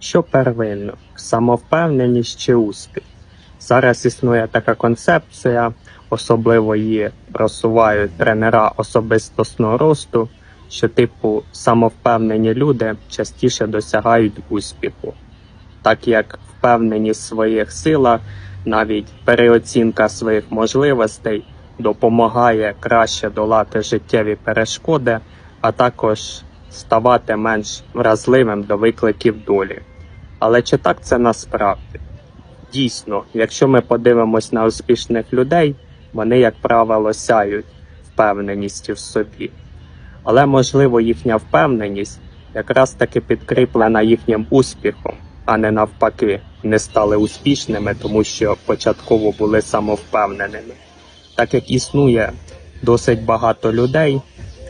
Що первинно, самовпевненість чи успіх? Зараз існує така концепція, особливо її просувають тренера особистосного росту, що типу самовпевнені люди частіше досягають успіху, так як впевненість в своїх силах, навіть переоцінка своїх можливостей допомагає краще долати життєві перешкоди, а також ставати менш вразливим до викликів долі. Але чи так це насправді? Дійсно, якщо ми подивимось на успішних людей, вони, як правило, сяють впевненістю в собі. Але можливо їхня впевненість якраз таки підкріплена їхнім успіхом, а не навпаки, не стали успішними, тому що початково були самовпевненими. Так як існує досить багато людей,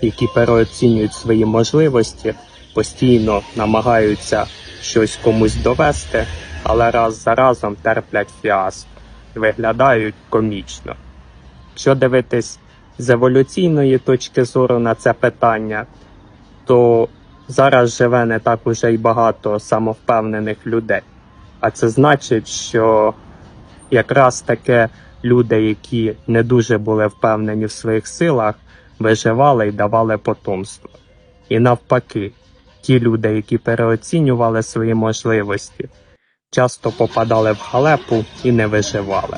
які переоцінюють свої можливості, постійно намагаються щось комусь довести, але раз за разом терплять фіаско, виглядають комічно. Якщо дивитись з еволюційної точки зору на це питання, то зараз живе не так уже й багато самовпевнених людей. А це значить, що якраз таке люди, які не дуже були впевнені в своїх силах, виживали і давали потомство. І навпаки, ті люди, які переоцінювали свої можливості, часто попадали в халепу і не виживали.